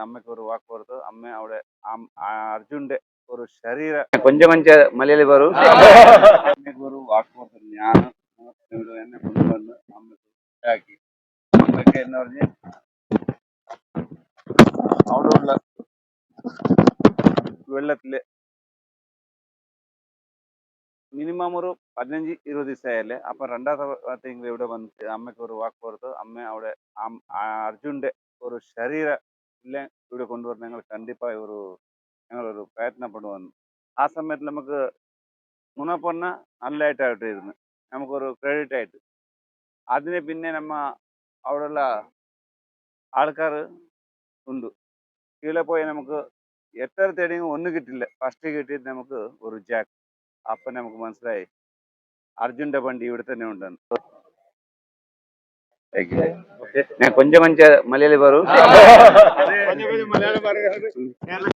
അമ്മയ്ക്ക് ഒരു വാക്ക് കൊടുത്ത് അമ്മ അവിടെ അർജുന്റെ ഒരു ശരീര കൊഞ്ചം കൊഞ്ച മലയാളി പറു അമ്മയ്ക്ക് ഒരു വാക്ക് കൊടുത്ത് ഞാൻ എന്നെ കൊണ്ടുവന്ന് അമ്മയ്ക്ക് ഇതാക്കി. അമ്മയ്ക്ക് എന്ന് പറഞ്ഞ് അവിടെയുള്ള വെള്ളത്തിൽ മിനിമം ഒരു പതിനഞ്ച് ഇരുപത് ദിവസമായല്ലേ? അപ്പൊ രണ്ടാമത്തെ തിങ്കൾ ഇവിടെ വന്നിട്ട് അമ്മയ്ക്ക് ഒരു വാക്ക് കൊടുത്ത് അമ്മ അവിടെ അർജുന്റെ ഒരു ശരീര ഇല്ല? ഇവിടെ കൊണ്ടുവന്ന് ഞങ്ങൾ കണ്ടിപ്പായ ഒരു ഞങ്ങളൊരു പ്രയത്നപ്പെടുവന്നു ആ സമയത്ത് നമുക്ക് മുനപ്പൊന്ന നല്ലതായിട്ടായിട്ട് ഇരുന്ന് നമുക്കൊരു ക്രെഡിറ്റ് ആയിട്ട്. അതിന് പിന്നെ നമ്മ അവിടെയുള്ള ആൾക്കാർ ഉണ്ട്. കീഴിലെ പോയി നമുക്ക് എത്ര തേടിയും ഒന്നും കിട്ടില്ല. ഫസ്റ്റ് കിട്ടിയത് നമുക്ക് ഒരു ജാക്ക്. അപ്പം നമുക്ക് മനസ്സിലായി. അർജുന്റെ വണ്ടി ഇവിടെ തന്നെ ഉണ്ടെന്ന്. ഞാൻ കൊഞ്ചം മഞ്ച മലയാളി പറു മലയാളം പറയുന്നത്